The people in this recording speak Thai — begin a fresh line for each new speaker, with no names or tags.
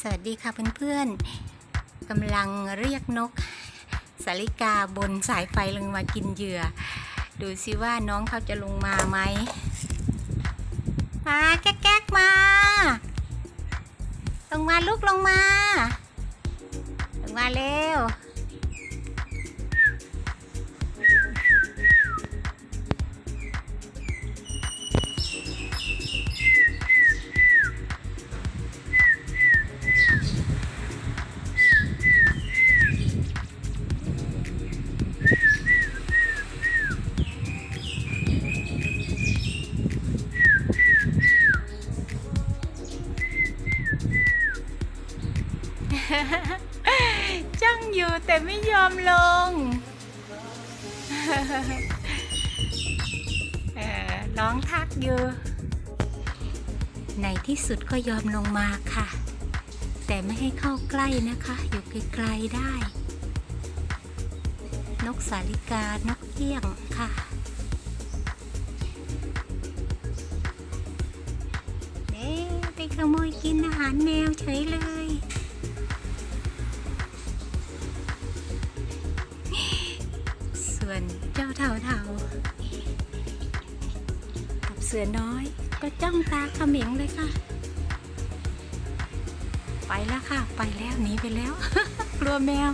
สวัสดีค่ะเพื่อนๆกำลังเรียกนกสาลิกาบนสายไฟลงมากินเหยื่อ ดูซิว่าน้องเขาจะลงมาไหมมาแก๊กๆมา ลงมาลูกลงมา ลงมาเร็ว จ้องอยู่แต่ไม่ยอมลงร้องทักอยู่ ในที่สุดก็ยอมลงมาค่ะ แต่ไม่ให้เข้าใกล้นะคะ อยู่ไกลๆได้ นกสาลิกา นกเอี้ยงค่ะเน่ไปขโมยกินอาหารแมวเฉยเลย ส่วนเจ้าเต่าเต่ากับเสือน้อย ก็จ้องตาเขม็งเลยค่ะ ไปแล้วค่ะ ไปแล้วหนีไปแล้ว กลัวแมว